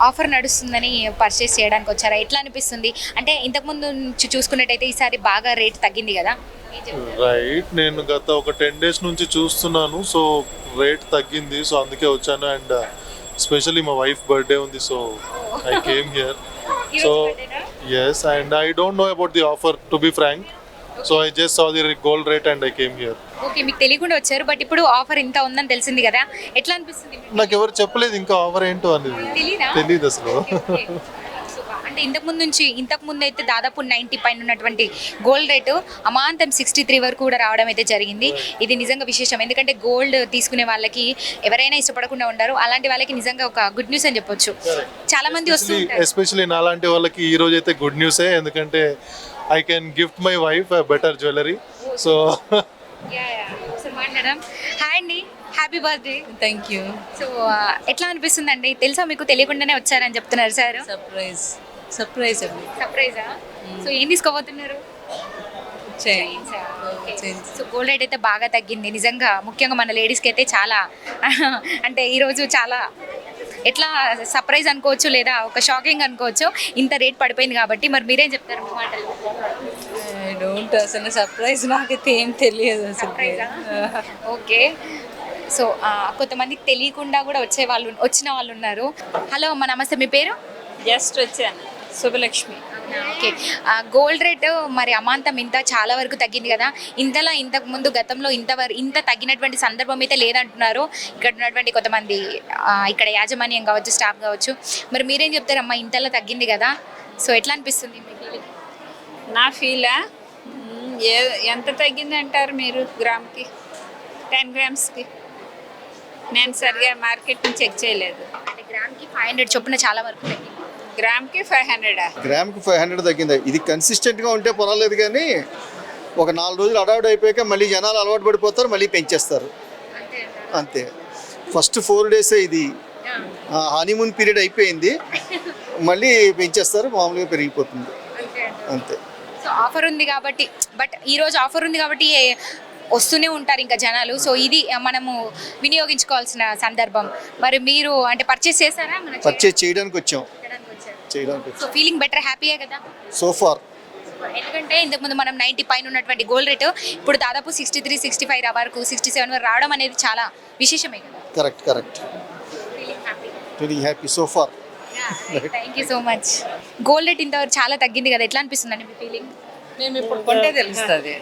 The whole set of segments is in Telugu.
ఆఫర్ నడుస్తుందని పర్చేస్ చేయడానికి వచ్చారా? ఎట్లా అనిపిస్తుంది? అంటే ఇంతకుముందు నుంచి చూసుకున్నట్టయితే ఈసారి బాగా రేట్ తగ్గింది కదా? రైట్ నేను గత ఒక టెన్ డేస్ నుంచి చూస్తున్నాను సో రేట్ తగ్గింది సో అందుకే వచ్చాను అండ్ స్పెషల్లీ మా వైఫ్ బర్త్డే ఉంది so I came here so? Yes and I don't know? About the offer to be frank so I just saw the gold rate and I came here okay మీకు తెలియకుండా వచ్చారు బట్ ఇప్పుడు ఆఫర్ ఇంత ఉందని తెలిసింది కదా. ఎట్లా అనిపిస్తుంది? నాకు ఎవరు చెప్పలేదు ఇంకా ఆఫర్ ఏంటో అనేది. తెలీదా? తెలియదు అసలు. అంటే ఇంతకు ముందు నుంచి ఇంతకు ముందు అయితే దాదాపు నైంటీ పైన ఉన్నటువంటి గోల్డ్ రేటు అమాంతం సిక్స్టీ త్రీ వరకు కూడా రావడం అయితే జరిగింది. ఇది నిజంగా విశేషం. ఎందుకంటే గోల్డ్ తీసుకునే వాళ్ళకి ఎవరైనా ఇష్టపడకుండా ఉండరు. అలాంటి వాళ్ళకి నిజంగా ఒక గుడ్ న్యూస్ అని చెప్పొచ్చు. చాలా మంది వస్తూ ఉంటారు. ఎస్పెషలీ నాలాంటి వాళ్ళకి ఈ రోజు అయితే గుడ్ న్యూసే ఎందుకంటే I can gift my wife better jewellery so hi అండి happy birthday thank you so ఎట్లా అనిపిస్తుంది అండి తెలుసా మీకు? తెలియకుండానే వచ్చారని చెప్తున్నారు సార్. సర్ప్రైజ్ సర్ప్రైజ్ అండి. సర్ప్రైజా సో ఏం తీసుకోబోతున్నారు? సో గోల్డ్ రేట్ అయితే బాగా తగ్గింది. నిజంగా ముఖ్యంగా మన లేడీస్కి అయితే చాలా అంటే ఈరోజు చాలా ఎట్లా సర్ప్రైజ్ అనుకోవచ్చు లేదా ఒక షాకింగ్ అనుకోవచ్చు ఇంత రేట్ పడిపోయింది కాబట్టి మరి మీరేం చెప్తారు మీ మాటలు? ఐ డోంట్ అసలు సర్ప్రైజ్ నాకైతే ఏం తెలియదు ఓకే. సో కొంతమందికి తెలియకుండా కూడా వచ్చే వాళ్ళు వచ్చిన వాళ్ళు ఉన్నారు. హలో అమ్మ నమస్తే. మీ పేరు? జస్ట్ వచ్చాను. శుభలక్ష్మి. ఓకే గోల్డ్ రేట్ మరి అమాంతం ఇంత చాలా వరకు తగ్గింది కదా. ఇంతలా ఇంతకు ముందు గతంలో ఇంత ఇంత తగ్గినటువంటి సందర్భం అయితే లేదంటున్నారు. ఇక్కడ ఉన్నటువంటి కొంతమంది ఇక్కడ యాజమాన్యం కావచ్చు స్టాఫ్ కావచ్చు. మరి మీరేం చెప్తారమ్మా ఇంతలా తగ్గింది కదా. సో ఎట్లా అనిపిస్తుంది? నా ఫీలా ఏ ఎంత తగ్గింది అంటారు మీరు గ్రామ్కి? టెన్ గ్రామ్స్కి. నేను సరిగా మార్కెట్ని చెక్ చేయలేదు. అంటే గ్రామ్కి ఫైవ్ హండ్రెడ్ చొప్పున చాలా వరకు తగ్గింది. గ్రామ్కి ఫైవ్ హండ్రెడా? గ్రామ్కి ఫైవ్ హండ్రెడ్ తగ్గింది. ఇది కన్సిస్టెంట్గా ఉంటే పర్వాలేదు కానీ ఒక నాలుగు రోజులు అడౌట్ అయిపోయాక మళ్ళీ జనాలు అలవాటు పడిపోతారు మళ్ళీ పెంచేస్తారు. అంతే ఫస్ట్ ఫోర్ డేస్ ఇది? హనీమూన్ పీరియడ్ అయిపోయింది. మళ్ళీ పెంచేస్తారు మామూలుగా పెరిగిపోతుంది. అంతే సో ఆఫర్ ఉంది కాబట్టి బట్ ఈ రోజు ఆఫర్ ఉంది కాబట్టి వస్తూనే ఉంటారు ఇంకా జనాలు. సో ఇది మనము వినియోగించుకోవాల్సిన సందర్భం. మరి మీరు అంటే పర్చేస్ చేశారా? మన పర్చేజ్ చేయడానికి వచ్చాం. చేయడానికి సో ఫీలింగ్ బెటర్ హ్యాపీయే కదా? సో ఫార్ ఎందుకంటే ఇంతకుముందు మనం నైంటీ పైన ఉన్నటువంటి గోల్డ్ రేటు ఇప్పుడు దాదాపు సిక్స్టీ త్రీ సిక్స్టీ ఫైవ్ వరకు సిక్స్టీ సెవెన్ వరకు రావడం అనేది చాలా విశేషమే కదా? Correct correct feeling happy very happy so far thank you so much gold rate ఇంతవరకు చాలా తగ్గింది కదా? ఎట్లా అనిపిస్తుంది అండి మీ ఫీలింగ్ మేము ఇప్పుడు కొంటే తెలుస్తుంది.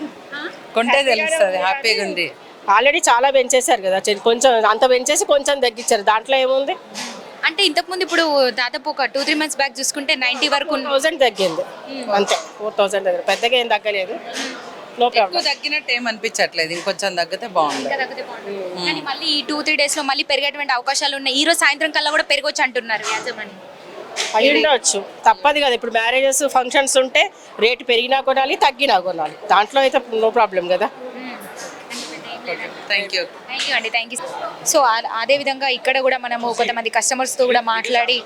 కొంటే తెలుస్తుంది హ్యాపీగా ఉంది. ఆల్రెడీ చాలా పెంచేశారు కదా? కొంచెం అంత పెంచేసి కొంచెం తగ్గించారు. దాంట్లో ఏముంది? అంటే ఇంతకుముందు ఇప్పుడు దాదాపు ఒక టూ త్రీ మంత్స్ బ్యాక్ చూసుకుంటే నైంటీ వరకు థౌసండ్ తగ్గింది. అంతే. ఫోర్ థౌసండ్ దగ్గర పెద్దగా ఏం తగ్గలేదు. ఎక్కువ తగ్గినట్టు ఏం అనిపించట్లేదు. ఇంకొంచెం తగ్గితే బాగుంది ఇంకా తగ్గితే బాగుంటుంది. కానీ మళ్ళీ ఈ టూ త్రీ డేస్లో మళ్ళీ పెరిగేటువంటి అవకాశాలు ఉన్నాయి. ఈ రోజు సాయంత్రం కల్లా కూడా పెరగొచ్చు అంటున్నారు అయి ఉండవచ్చు తప్పదు కదా. ఇప్పుడు మ్యారేజెస్ ఫంక్షన్స్ ఉంటే రేటు పెరిగినా కొనాలి తగ్గినా కొనాలి. దాంట్లో అయితే నో ప్రాబ్లం కదా. థ్యాంక్ యూ థ్యాంక్ యూ అండి థ్యాంక్ యూ సో అదేవిధంగా అదే విధంగా ఇక్కడ కూడా మనము కొంతమంది కస్టమర్స్తో కూడా మాట్లాడి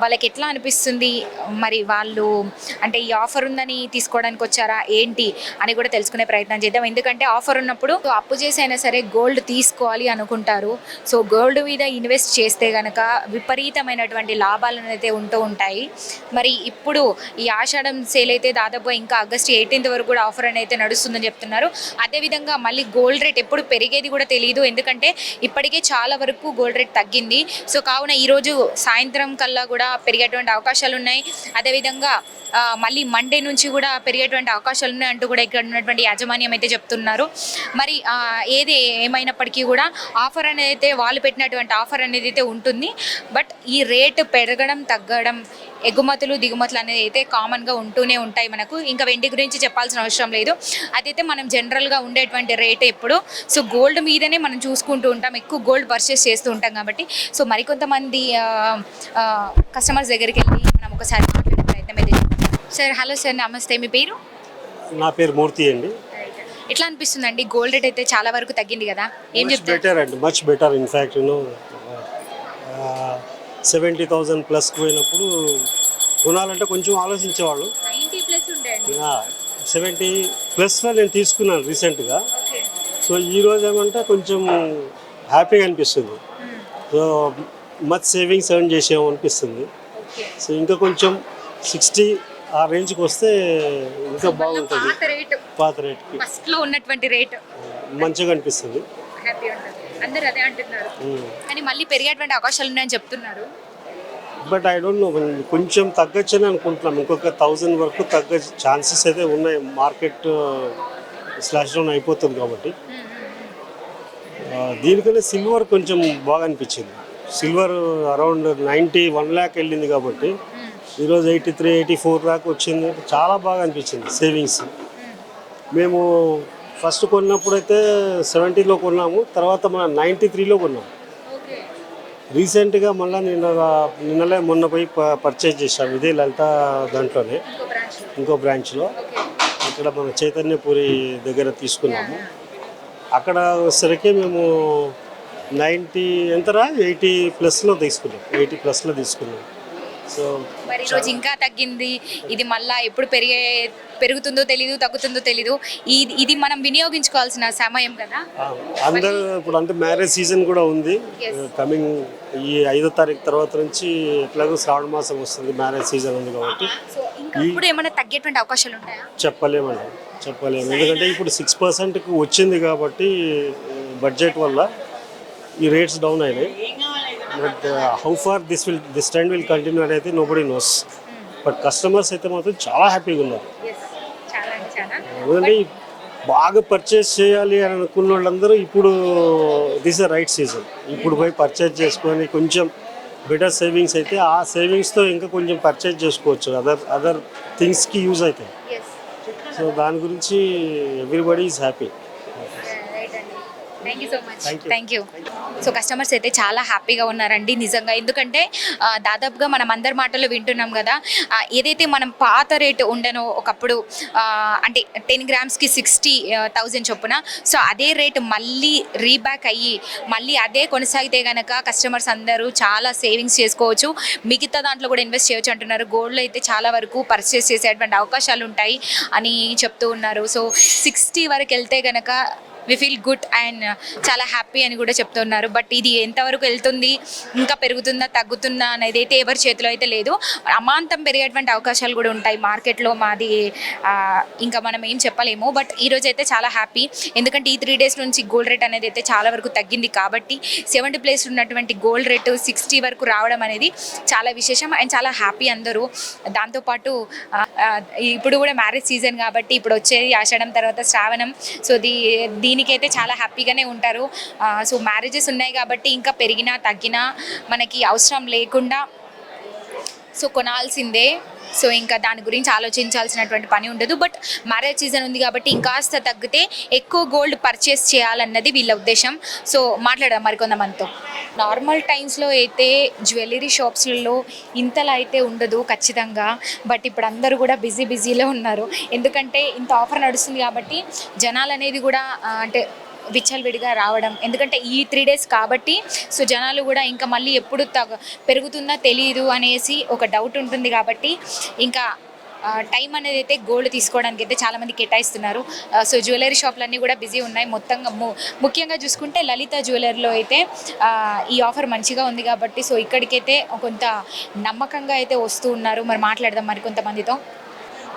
వాళ్ళకి ఎట్లా అనిపిస్తుంది? మరి వాళ్ళు అంటే ఈ ఆఫర్ ఉందని తీసుకోవడానికి వచ్చారా? ఏంటి? అని కూడా తెలుసుకునే ప్రయత్నం చేద్దాం. ఎందుకంటే ఆఫర్ ఉన్నప్పుడు అప్పు చేసైనా సరే గోల్డ్ తీసుకోవాలి అనుకుంటారు. సో గోల్డ్ మీద ఇన్వెస్ట్ చేస్తే కనుక విపరీతమైనటువంటి లాభాలు అయితే ఉంటూ ఉంటాయి. మరి ఇప్పుడు ఈ ఆషాఢం సేల్ అయితే దాదాపు ఇంకా ఆగస్ట్ ఎయిటీన్త్ వరకు కూడా ఆఫర్ అని అయితే నడుస్తుందని చెప్తున్నారు. అదేవిధంగా మళ్ళీ గోల్డ్ రేట్ ఎప్పుడు పెరిగేది కూడా తెలియదు ఎందుకంటే ఇప్పటికే చాలా వరకు గోల్డ్ రేట్ తగ్గింది. సో కావున ఈరోజు సాయంత్రం కల్లా కూడా పెరిగేటువంటి అవకాశాలు ఉన్నాయి. అదేవిధంగా మళ్ళీ మండే నుంచి కూడా పెరిగేటువంటి అవకాశాలు ఉన్నాయి అంటూ కూడా ఇక్కడ ఉన్నటువంటి యాజమాన్యం అయితే చెప్తున్నారు. మరి ఏది ఏమైనప్పటికీ కూడా ఆఫర్ అనేది అయితే వాళ్ళు పెట్టినటువంటి ఆఫర్ అనేది అయితే ఉంటుంది. బట్ ఈ రేటు పెరగడం తగ్గడం ఎగుమతులు దిగుమతులు అనేది అయితే కామన్గా ఉంటూనే ఉంటాయి మనకు. ఇంకా వెండి గురించి చెప్పాల్సిన అవసరం లేదు. అదైతే మనం జనరల్గా ఉండేటువంటి రేట్ ఎప్పుడు. సో గోల్డ్ మీదనే మనం చూసుకుంటూ ఉంటాం. ఎక్కువ గోల్డ్ పర్చేస్ చేస్తూ ఉంటాం కాబట్టి. సో మరికొంతమంది కస్టమర్స్ దగ్గరికి వెళ్ళి మనం ఒకసారి మాట్లాడే ప్రయత్నం అయితే. సార్ హలో సార్ నమస్తే. మీ పేరు? నా పేరు మూర్తి అండి. ఎట్లా అనిపిస్తుందండి? గోల్డ్ రేట్ అయితే చాలా వరకు తగ్గింది కదా. ఏం చెప్తారు? బెటర్ అండి. Much better in fact you know seventy thousand plus పోయినప్పుడు కొనాలంటే కొంచెం ఆలోచించేవాళ్ళు. సెవెంటీ ప్లస్లో నేను తీసుకున్నాను రీసెంట్గా. సో ఈ రోజు ఏమంటే కొంచెం హ్యాపీగా అనిపిస్తుంది. సో మచ్ సేవింగ్స్ ఎర్న్ చేసాము అనిపిస్తుంది. సో ఇంకా కొంచెం సిక్స్టీ ఆ రేంజ్కి వస్తే ఇంకా బాగుంటుంది. పాత రేటు. పాత రేట్కి. మంచిగా అనిపిస్తుంది. అందరూ అదే అంటున్నారు. కానీ మళ్ళీ పెరిగేటువంటి అవకాశాలు ఉన్నాయని చెప్తున్నారు. బట్ ఐ డోంట్ నో కొంచెం తగ్గచ్చని అనుకుంటున్నాం. ఇంకొక థౌజండ్ వరకు తగ్గ ఛాన్సెస్ అయితే ఉన్నాయి. మార్కెట్ స్లాష్ డౌన్ అయిపోతుంది కాబట్టి. ఆ, దీనికన్నా సిల్వర్ కొంచెం బాగా అనిపించింది. Silver around ninety one lakh వెళ్ళింది కాబట్టి ఈరోజు ఎయిటీ త్రీ ఎయిటీ ఫోర్ దాకా వచ్చింది. చాలా బాగా అనిపించింది సేవింగ్స్. మేము ఫస్ట్ కొన్నప్పుడు అయితే సెవెంటీలో కొన్నాము తర్వాత మన నైంటీ త్రీలో కొన్నాము ఓకే. రీసెంట్గా మళ్ళీ నిన్న నిన్నలే మొన్న పోయి ప- పర్చేజ్ చేసాం ఇదే లలిత దాంట్లోనే. ఇంకో బ్రాంచ్ ఇంకో బ్రాంచ్లో ఇక్కడ మన చైతన్యపురి దగ్గర తీసుకున్నాము. అక్కడ వచ్చేసరికి మేము నైంటీ ఎంతరా? ఎయిటీ ప్లస్లో తీసుకున్నాం. ఎయిటీ ప్లస్లో తీసుకున్నాం. సో మరి ఈరోజు ఇంకా తగ్గింది. ఇది మళ్ళా ఎప్పుడు పెరిగే పెరుగుతుందో తెలీదు తగ్గుతుందో తెలీదు. ఇది ఇది మనం వినియోగించుకోవాల్సిన సమయం కదా. అందరూ ఇప్పుడు అంటే మ్యారేజ్ సీజన్ కూడా ఉంది. కమింగ్ ఈ ఐదో తారీఖు తర్వాత నుంచి ఎట్లాగో శ్రావణ మాసం వస్తుంది మ్యారేజ్ సీజన్ ఉంది కాబట్టి. ఇప్పుడు ఏమైనా తగ్గేటువంటి అవకాశాలు ఉంటాయా? చెప్పలేమండి చెప్పలేము. ఎందుకంటే ఇప్పుడు సిక్స్ పర్సెంట్కి వచ్చింది కాబట్టి బడ్జెట్ వల్ల ఈ రేట్స్ డౌన్ అయినాయి. But how far this will this trend will continue అనేది nobody knows but customers అయితే మాత్రం చాలా హ్యాపీగా ఉన్నారు. ఎందుకంటే బాగా పర్చేస్ చేయాలి అని అనుకున్న వాళ్ళందరూ ఇప్పుడు దిస్ ద రైట్ సీజన్ ఇప్పుడు పోయి పర్చేస్ చేసుకొని కొంచెం బెటర్ సేవింగ్స్ అయితే ఆ సేవింగ్స్తో ఇంకా కొంచెం పర్చేస్ చేసుకోవచ్చు. అదర్ అదర్ థింగ్స్కి యూజ్ అవుతాయి సో దాని గురించి everybody is happy thank you so much. Thank you so customers అయితే చాలా హ్యాపీగా ఉన్నారండి నిజంగా. ఎందుకంటే దాదాపుగా మనం అందరి మాటలు వింటున్నాం కదా. ఏదైతే మనం పాత రేటు ఉండనో ఒకప్పుడు అంటే టెన్ గ్రామ్స్కి సిక్స్టీ థౌజండ్ చొప్పున సో అదే రేటు మళ్ళీ రీబ్యాక్ అయ్యి మళ్ళీ అదే కొనసాగితే కనుక కస్టమర్స్ అందరూ చాలా సేవింగ్స్ చేసుకోవచ్చు. మిగతా దాంట్లో కూడా ఇన్వెస్ట్ చేయొచ్చు అంటున్నారు. గోల్డ్లో అయితే చాలా వరకు పర్చేస్ చేసేటువంటి అవకాశాలు ఉంటాయి అని చెప్తూ ఉన్నారు. సో సిక్స్టీ వరకు వెళ్తే కనుక వి ఫీల్ గుడ్ అండ్ చాలా హ్యాపీ అని కూడా చెప్తున్నారు. బట్ ఇది ఎంతవరకు వెళ్తుంది ఇంకా పెరుగుతుందా తగ్గుతుందా అనేది అయితే ఎవరి చేతిలో అయితే లేదు. అమాంతం పెరిగేటువంటి అవకాశాలు కూడా ఉంటాయి మార్కెట్లో మాది ఇంకా మనం ఏం చెప్పలేము. బట్ ఈరోజు అయితే చాలా హ్యాపీ. ఎందుకంటే ఈ త్రీ డేస్ నుంచి గోల్డ్ రేట్ అనేది అయితే చాలా వరకు తగ్గింది కాబట్టి సెవెంటీ ప్లేస్ ఉన్నటువంటి గోల్డ్ రేటు సిక్స్టీ వరకు రావడం అనేది చాలా విశేషం. అండ్ చాలా హ్యాపీ అందరూ. దాంతోపాటు ఇప్పుడు కూడా మ్యారేజ్ సీజన్ కాబట్టి ఇప్పుడు వచ్చేది ఆషాఢం తర్వాత శ్రావణం. సో దీ దీని దీనికైతే చాలా హ్యాపీగానే ఉంటారు. సో మ్యారేజెస్ ఉన్నాయి కాబట్టి ఇంకా పెరిగినా తగ్గినా మనకి అవసరం లేకుండా సో కొనాల్సిందే. సో ఇంకా దాని గురించి ఆలోచించాల్సినటువంటి పని ఉండదు. బట్ మ్యారేజ్ సీజన్ ఉంది కాబట్టి ఇంకాస్త తగ్గితే ఎక్కువ గోల్డ్ పర్చేస్ చేయాలన్నది వీళ్ళ ఉద్దేశం. సో మాట్లాడదాం మరికొంతమందితో నార్మల్ టైమ్స్లో అయితే జ్యువెలరీ షాప్స్లలో ఇంతలా అయితే ఉండదు ఖచ్చితంగా. బట్ ఇప్పుడు అందరూ కూడా బిజీ బిజీలో ఉన్నారు. ఎందుకంటే ఇంత ఆఫర్ నడుస్తుంది కాబట్టి జనాలు అనేది కూడా అంటే విచ్చలవిడిగా రావడం. ఎందుకంటే ఈ త్రీ డేస్ కాబట్టి సో జనాలు కూడా ఇంకా మళ్ళీ ఎప్పుడు తగ పెరుగుతుందా తెలియదు అనేసి ఒక డౌట్ ఉంటుంది కాబట్టి ఇంకా టైం అనేది అయితే గోల్డ్ తీసుకోవడానికి అయితే చాలామంది కేటాయిస్తున్నారు. సో జ్యువెలరీ షాప్లన్నీ కూడా బిజీ ఉన్నాయి. మొత్తంగా ము- ముఖ్యంగా చూసుకుంటే లలిత జ్యువెలరీలో అయితే ఈ ఆఫర్ మంచిగా ఉంది కాబట్టి సో ఇక్కడికైతే కొంత నమ్మకంగా అయితే వస్తూ ఉన్నారు. మరి మాట్లాడదాం మరి కొంతమందితో.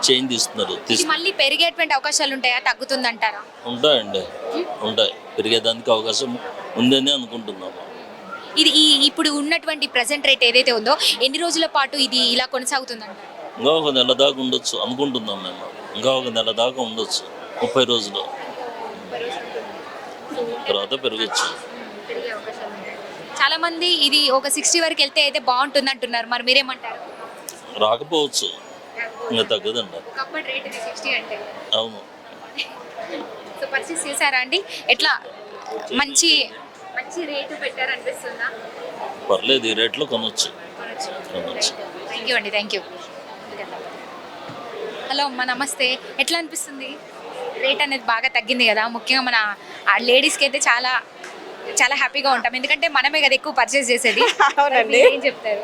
చైన్ తీస్తున్నారు ఇది మళ్ళీ పెరిగేటువంటి అవకాశాలు ఉంటాయా? తగ్గుతుందంటారా? ఉంటాయండి. ఉంటాయి. పెరిగేదానికి అవకాశం ఉందని అనుకుంటున్నాము. ఇది ఈ ఇప్పుడు ఉన్నటువంటి ప్రెసెంట్ రేట్ ఏదైతే ఉందో ఎన్ని రోజుల పాటు ఇది ఇలా కొనసాగుతుందంటారు ఇంకా ఒక నెల దాకా ఉండొచ్చు అనుకుంటున్నాం మేము. ఇంకా ఒక నెల దాకా ఉండొచ్చు. ముప్పై రోజులు. తర్వాత పెరగచ్చు. చాలా మంది ఇది ఒక సిక్స్టీ వరకు వెళ్తే అయితే బాగుంటుంది అంటున్నారు మరి మీరేమంటారు? రాకపోవచ్చు. ఇంకా తగ్గదండి. రేట్ సిక్స్టీ అంటే. అవును. సో పర్చేస్ చేశారా అండి? ఎట్లా? మంచి మంచి రేటు పెట్టారు అనిపిస్తుందా పర్లేదు ఈ రేట్లో కొనవచ్చు కొనవచ్చు థ్యాంక్ యూ అండి థ్యాంక్ యూ హలో అమ్మ నమస్తే. ఎట్లా అనిపిస్తుంది? రేట్ అనేది బాగా తగ్గింది కదా. ముఖ్యంగా మన లేడీస్కి అయితే చాలా చాలా హ్యాపీగా ఉంటాం. ఎందుకంటే మనమే కదా ఎక్కువ పర్చేస్ చేసేది. అవునండి. ఏం చెప్తారు?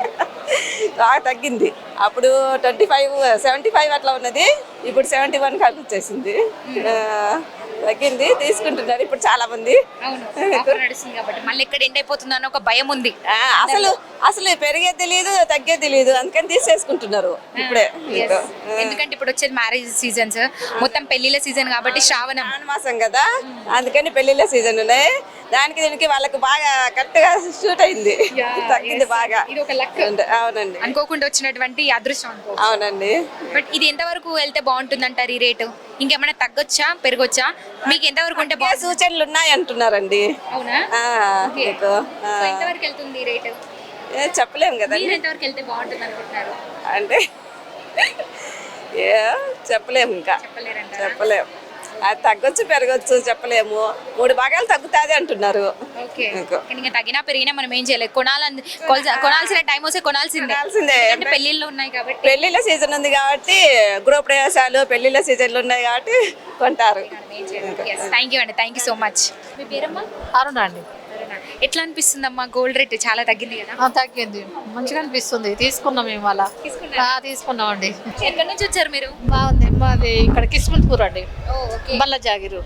బాగా తగ్గింది. అప్పుడు ట్వంటీ ఫైవ్ సెవెంటీ ఫైవ్ అట్లా ఉన్నది. ఇప్పుడు సెవెంటీ వన్ వచ్చేసింది. ఆ, తగ్గింది తీసుకుంటున్నారు ఇప్పుడు చాలా మంది. నడుస్తుంది కాబట్టి. మళ్ళీ ఎక్కడ ఎండ్ అయిపోతుందో అని ఒక భయం ఉంది. అసలు అసలు పెరిగేది తెలియదు తగ్గేది తెలియదు అందుకని తీసేసుకుంటున్నారు. ఇప్పుడే. ఎందుకంటే ఇప్పుడు వచ్చేది మ్యారేజ్ సీజన్స్ మొత్తం పెళ్ళిళ్ళ సీజన్ కాబట్టి శ్రావణ. మాసం కదా. అందుకని పెళ్ళిళ్ళ సీజన్ ఉన్నాయి. దానికి దీనికి వాళ్ళకి బాగా కరెక్ట్గా షూట్ అయింది తగ్గింది బాగా. ఇది ఒక లక్. అవునండి. అనుకోకుండా వచ్చినటువంటి అదృష్టం అవునండి. బట్ ఇది ఎంతవరకు వెళ్తే బాగుంటుంది అంటారు ఈ రేటు? ఇంకేమైనా తగ్గొచ్చా? పెరగొచ్చా? మీకు ఎంతవరకు ఉంటే బాగుంటుంది? సూచనలు ఉన్నాయి అంటున్నారండి. అవునా? ఎంతవరకు వెళ్తుంది ఈ రేటు? ఏ, చెప్పలేం కదండి. మీరు ఎంతవరకు వెళ్తే బాగుంటుంది అనుకుంటున్నారు? అంటే చెప్పలేము ఇంకా? చెప్పలేము అది తగ్గొచ్చు పెరగచ్చు చెప్పలేము. మూడు భాగాలు తగ్గుతాది అంటున్నారు. తగినా పెరిగినా మనం ఏం చేయలేదు కొనాలని కొనాల్సిన టైం వస్తే కొనాల్సిందే. కొనాల్సిందే. అంటే పెళ్ళిళ్ళు ఉన్నాయి కాబట్టి. పెళ్ళిళ్ళ సీజన్ ఉంది కాబట్టి గృహ ప్రవేశాలు పెళ్ళిళ్ళ సీజన్లు ఉన్నాయి కాబట్టి కొంటారు. థ్యాంక్ యూ అండి. థ్యాంక్ యూ సో మచ్ మీ పేరమ్మా? అరుణ అండి. ఎట్లా అనిపిస్తుందమ్మా? గోల్డ్ రేట్ చాలా తగ్గింది కదా? తగ్గింది. మంచిగా అనిపిస్తుంది. తీసుకున్నాం మేము ఆ, తీసుకున్నాం అండి. ఎక్కడి నుంచి వచ్చారు మీరు? బాగుంది. మాది ఇక్కడ కిస్మత్పూర్ అండి. బల్ల జాగిరు.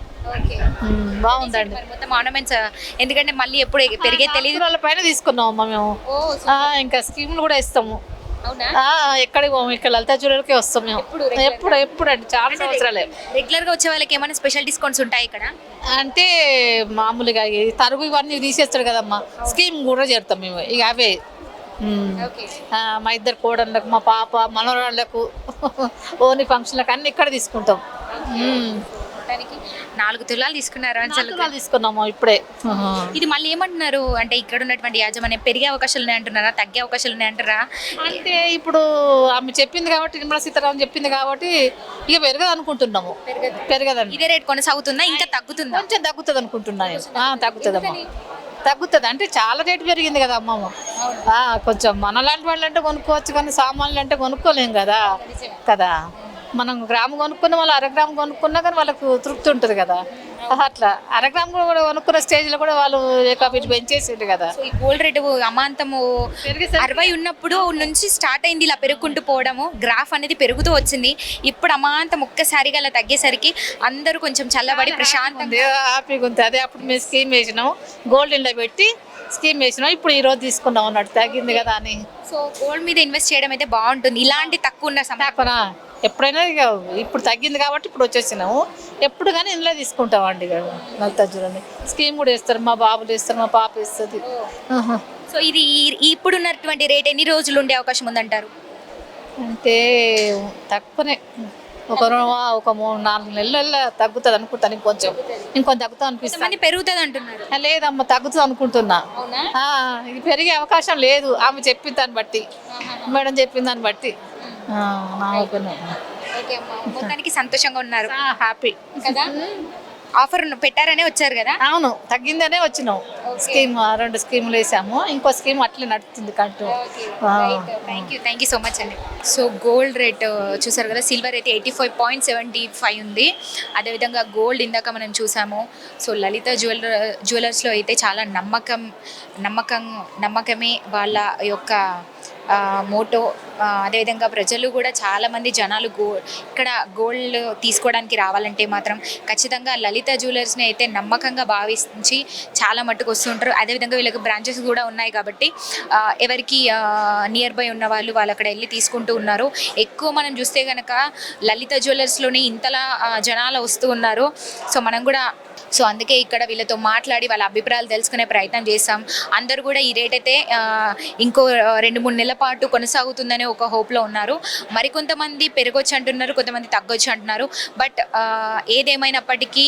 బాగుందండి. మొత్తం ఆర్నమెంట్స్ ఎందుకంటే మళ్ళీ ఎప్పుడు పెరిగే తెలియదు వాళ్ళ పైన తీసుకున్నాం అమ్మ మేము. ఇంకా స్కీములు కూడా ఇస్తాము. ఎక్కడికి పోము? ఇక్కడ లలిత జ్యువెలర్కి వస్తాం మేము. ఎప్పుడు ఎప్పుడు అండి చాలా సంవత్సరాలే. రెగ్యులర్గా వచ్చే వాళ్ళకి ఏమైనా స్పెషల్ డిస్కౌంట్స్ ఉంటాయి ఇక్కడ? అంటే మామూలుగా తరుగు ఇవన్నీ తీసేస్తాడు కదమ్మా. స్కీమ్ కూడా చేరుతాం మేము. ఇక అవే. మా ఇద్దరు కోడళ్ళకు మా పాప మనవరాళ్ళకు ఓని ఫంక్షన్లకు అన్ని ఇక్కడ తీసుకుంటాం. మొత్తానికి నాలుగు తులాలు తీసుకున్నారు అసలు నాలుగు తీసుకున్నాము ఇప్పుడే. ఇది మళ్ళీ ఏమంటున్నారు? అంటే ఇక్కడ ఉన్నటువంటి యాజమాన్యం పెరిగే అవకాశాలు ఉన్నాయి అంటున్నారా తగ్గే అవకాశాలు ఉన్నాయి అంటారా అంటే ఇప్పుడు ఆమె చెప్పింది కాబట్టి నిర్మలా సీతారామన్ చెప్పింది కాబట్టి ఇక పెరగదు అనుకుంటున్నాము. పెరగదండి. ఇదే రేట్ కొనసాగుతుందా? ఇంకా తగ్గుతుందా? కొంచెం తగ్గుతుంది అనుకుంటున్నాను తగ్గుతుందమ్మా. తగ్గుతుంది. అంటే చాలా రేటు పెరిగింది కదా అమ్మమ్మ. కొంచెం మనలాంటి వాళ్ళు అంటే కొనుక్కోవచ్చు కానీ సామాన్లు అంటే కొనుక్కోలేం కదా. కదా. మనం గ్రాము కొనుక్కున్న వాళ్ళు అర గ్రాము కొనుక్కున్నా కానీ వాళ్ళకు తృప్తి ఉంటుంది కదా. అట్లా అర గ్రాము కూడా కొనుక్కున్న స్టేజ్లో కూడా వాళ్ళు ఇక వీటి పెంచేసిండ్రు కదా. ఈ గోల్డ్ రేటు అమాంతము అరవై ఉన్నప్పుడు నుంచి స్టార్ట్ అయింది ఇలా పెరుగుకుంటూ పోవడము. గ్రాఫ్ అనేది పెరుగుతూ వచ్చింది. ఇప్పుడు అమాంతం ఒక్కసారిగా అలా తగ్గేసరికి అందరూ కొంచెం చల్లబడి ప్రశాంతంగా ఉంది. హ్యాపీగా ఉంది. అదే అప్పుడు మేము స్కీమ్ వేసినాం గోల్డ్ ఇంట్లో పెట్టి స్కీమ్ వేసినాం ఇప్పుడు ఈ రోజు తీసుకున్నాం అన్నట్టు తగ్గింది కదా అని. సో గోల్డ్ మీద ఇన్వెస్ట్ చేయడం అయితే బాగుంటుంది. ఇలాంటి తక్కువ ఉన్న సమయం ఎప్పుడైనా ఇక ఇప్పుడు తగ్గింది కాబట్టి ఇప్పుడు వచ్చేసినాము. ఎప్పుడు కానీ ఇందులో తీసుకుంటాం అండి ఇక లలిత చూడండి స్కీమ్ కూడా ఇస్తారు మా బాబులు ఇస్తారు మా పాప ఇస్తుంది ఆహా. సో ఇది ఇప్పుడు ఉన్నటువంటి రేట్ ఎన్ని రోజులు ఉండే అవకాశం ఉందంటారు? అంటే తక్కువనే. ఒక ఒక మూడు నాలుగు నెలల తగ్గుతుంది అనుకుంటాను ఇంకొంచెం ఇంకొంచెం తగ్గుతా అనిపిస్తుంది పెరుగుతుంది అంటున్నారు. లేదమ్మా తగ్గుతుంది అనుకుంటున్నా. ఇది పెరిగే అవకాశం లేదు. ఆమె చెప్పిన దాన్ని బట్టి. మేడం చెప్పిన దాన్ని బట్టి. ఓకే అమ్మా మొత్తానికి సంతోషంగా ఉన్నారు. హ్యాపీ కదా? ఆఫర్ పెట్టారనే వచ్చారు కదా? అవును తగ్గిందనే వచ్చినాం. స్కీమ్ రెండు స్కీములు వేసాము. ఇంకో స్కీమ్ అట్లే నడుస్తుంది కంటూ. Thank you thank you so much అండి. సో గోల్డ్ రేట్ చూసారు కదా సిల్వర్ అయితే eighty five point seventy five ఉంది. అదేవిధంగా గోల్డ్ ఇందాక మనం చూసాము. సో లలిత జ్యువెలర్ జ్యువెలర్స్లో అయితే చాలా నమ్మకం నమ్మకం నమ్మకమే వాళ్ళ యొక్క మోటో అదేవిధంగా ప్రజలు కూడా చాలామంది జనాలు గో ఇక్కడ గోల్డ్ తీసుకోవడానికి రావాలంటే మాత్రం ఖచ్చితంగా లలిత జ్యువెలర్స్ని అయితే నమ్మకంగా భావించి చాలా మట్టుకు వస్తుంటారు. అదేవిధంగా వీళ్ళకి బ్రాంచెస్ కూడా ఉన్నాయి కాబట్టి ఎవరికి నియర్ బై ఉన్న వాళ్ళు వాళ్ళు అక్కడ వెళ్ళి తీసుకుంటూ ఉన్నారు. ఎక్కువ మనం చూస్తే కనుక లలిత జ్యువెలర్స్లోనే ఇంతలా జనాలు వస్తూ ఉన్నారు. సో మనం కూడా సో అందుకే ఇక్కడ వీళ్ళతో మాట్లాడి వాళ్ళ అభిప్రాయాలు తెలుసుకునే ప్రయత్నం చేస్తాం. అందరూ కూడా ఈ రేట్ అయితే ఇంకో రెండు మూడు నెలల పాటు కొనసాగుతుందనే ఒక హోప్లో ఉన్నారు. మరికొంతమంది పెరగొచ్చు అంటున్నారు కొంతమంది తగ్గొచ్చు అంటున్నారు. బట్ ఏదేమైనప్పటికీ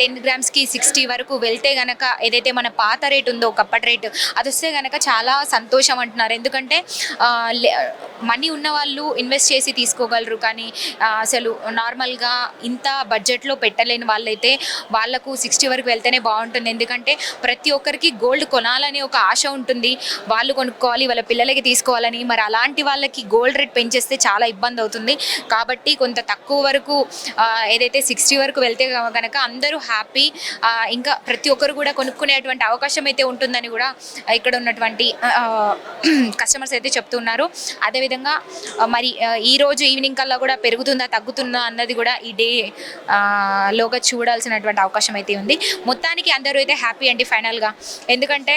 టెన్ గ్రామ్స్కి సిక్స్టీ వరకు వెళ్తే గనక ఏదైతే మన పాత రేట్ ఉందో ఒకప్పటి రేట్ అది వస్తే గనక చాలా సంతోషం అంటున్నారు. ఎందుకంటే మనీ ఉన్న వాళ్ళు ఇన్వెస్ట్ చేసి తీసుకోగలరు. కానీ అసలు నార్మల్గా ఇంత బడ్జెట్లో పెట్టలేని వాళ్ళైతే వాళ్ళకు సిక్స్టీ వరకు వెళ్తేనే బాగుంటుంది. ఎందుకంటే ప్రతి ఒక్కరికి గోల్డ్ కొనాలనే ఒక ఆశ ఉంటుంది. వాళ్ళు కొనుక్కోవాలి వాళ్ళ పిల్లలకి తీసుకోవాలని మరి అలాంటి వాళ్ళకి గోల్డ్ రేట్ పెంచేస్తే చాలా ఇబ్బంది అవుతుంది. కాబట్టి కొంత తక్కువ వరకు ఏదైతే సిక్స్టీ వరకు వెళ్తే కనుక అందరూ హ్యాపీ ఇంకా ప్రతి ఒక్కరు కూడా కొనుక్కునేటువంటి అవకాశం అయితే ఉంటుందని కూడా ఇక్కడ ఉన్నటువంటి కస్టమర్స్ అయితే చెప్తున్నారు. అదేవిధంగా మరి ఈ రోజు ఈవినింగ్ కల్లా కూడా పెరుగుతుందా తగ్గుతుందా అన్నది కూడా ఈ డే లోగా చూడాల్సినటువంటి అవకాశం అయితే ఉంది. మొత్తానికి అందరూ అయితే హ్యాపీ అండి ఫైనల్గా ఎందుకంటే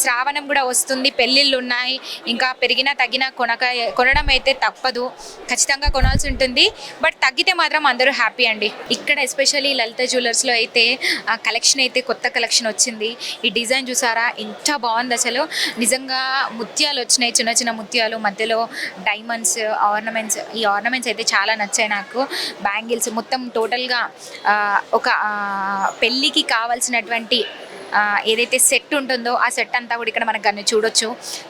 శ్రావణం కూడా వస్తుంది పెళ్ళిళ్ళు ఉన్నాయి ఇంకా ఇంకా పెరిగినా తగ్గినా కొనక కొనడం అయితే తప్పదు. ఖచ్చితంగా కొనాల్సి ఉంటుంది. బట్ తగ్గితే మాత్రం అందరూ హ్యాపీ అండి. ఇక్కడ ఎస్పెషల్లీ లలిత జ్యువెలర్స్లో అయితే ఆ కలెక్షన్ అయితే కొత్త కలెక్షన్ వచ్చింది. ఈ డిజైన్ చూసారా? ఎంత బాగుంది అసలు. నిజంగా ముత్యాలు వచ్చినాయి. చిన్న చిన్న ముత్యాలు మధ్యలో డైమండ్స్ ఆర్నమెంట్స్ ఈ ఆర్నమెంట్స్ అయితే చాలా నచ్చాయి నాకు. బ్యాంగిల్స్ మొత్తం టోటల్గా ఒక పెళ్ళికి కావాల్సినటువంటి ఏదైతే సెట్ ఉంటుందో ఆ సెట్ అంతా కూడా ఇక్కడ మనకు అన్ని చూడొచ్చు.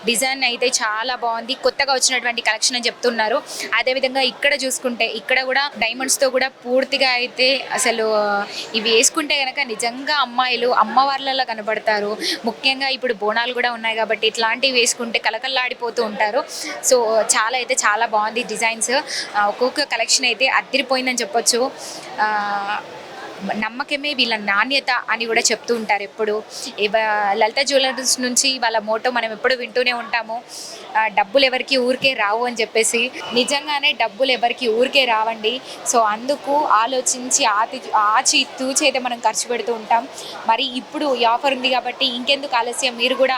డిజైన్ అయితే చాలా బాగుంది. కొత్తగా వచ్చినటువంటి కలెక్షన్ అని చెప్తున్నారు. అదేవిధంగా ఇక్కడ చూసుకుంటే ఇక్కడ కూడా డైమండ్స్తో కూడా పూర్తిగా అయితే అసలు ఇవి వేసుకుంటే కనుక నిజంగా అమ్మాయిలు అమ్మవార్లలో కనబడతారు. ముఖ్యంగా ఇప్పుడు బోనాలు కూడా ఉన్నాయి కాబట్టి ఇట్లాంటివి వేసుకుంటే కలకల్లాడిపోతూ ఉంటారు. సో చాలా అయితే చాలా బాగుంది డిజైన్స్. ఒక్కొక్క కలెక్షన్ అయితే అద్దరిపోయిందని చెప్పొచ్చు. నమ్మకమే వీళ్ళ నాణ్యత అని కూడా చెప్తూ ఉంటారు ఎప్పుడు. ఇవ- లలిత జ్యువెలర్స్ నుంచి వాళ్ళ మోటో మనం ఎప్పుడు వింటూనే ఉంటాము. డబ్బులు ఎవరికి ఊరికే రావు అని చెప్పేసి. నిజంగానే డబ్బులు ఎవరికి ఊరికే రావండి. సో అందుకు ఆలోచించి ఆతి ఆచి తూచి అయితే మనం ఖర్చు పెడుతూ ఉంటాం. మరి ఇప్పుడు ఈ ఆఫర్ ఉంది కాబట్టి ఇంకెందుకు ఆలస్యం? మీరు కూడా